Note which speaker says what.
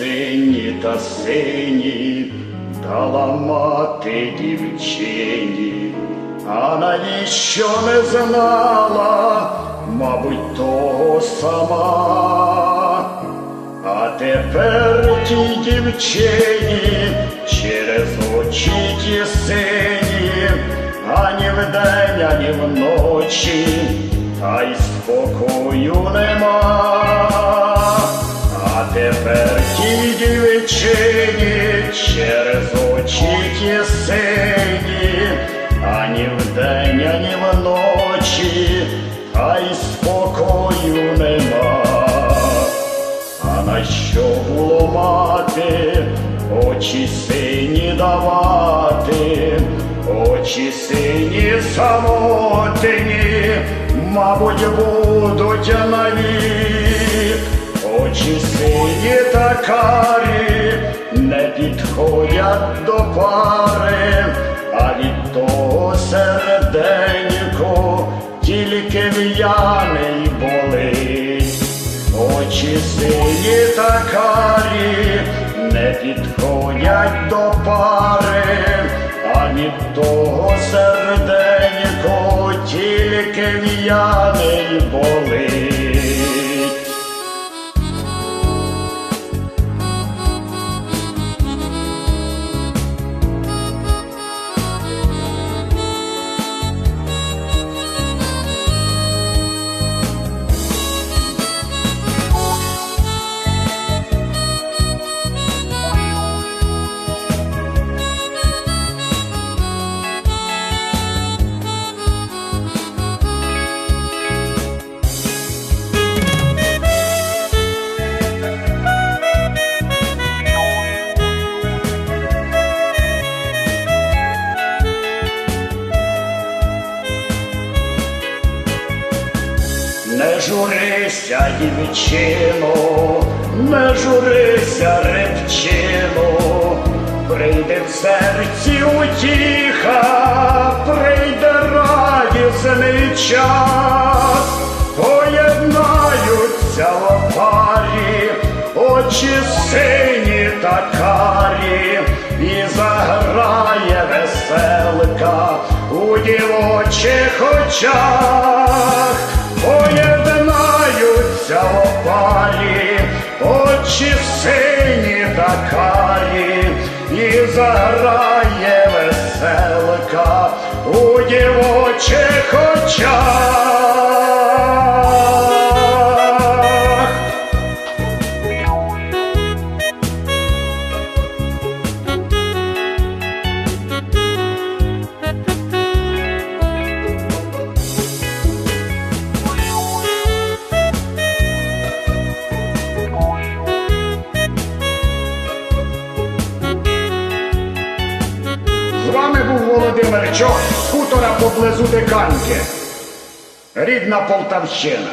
Speaker 1: сині та сині, дала мати дівчині, а навіщо не знала, мабуть, того сама. А тепер тій дівчині через очі ті сині, ані вдень, ані вночі, та й спокою нема. А тепер тій дівчині через очі ті сині, ані вдень, ані вночі, та й спокою нема. А на що було мати, очі сині давати, очі сині самотні, мабуть, будуть навік, очі сині карі не підходять до пари, а від того серденько тільки в'яний болить. Очі сині та карі не підходять до пари, а від того серденько тільки в'яний болить. Журися, дівчино, не журися, репчино, прийде в серці утіха, прийде радісний час, поєднаються в парі, очі сині та карі, і заграє веселка у дівочих очах. Поєднаються в парі, очі сині та карі, і заграє веселка у дівочих очах. З вами був Володимир Чох хутора поблизу Диканьки. Рідна Полтавщина.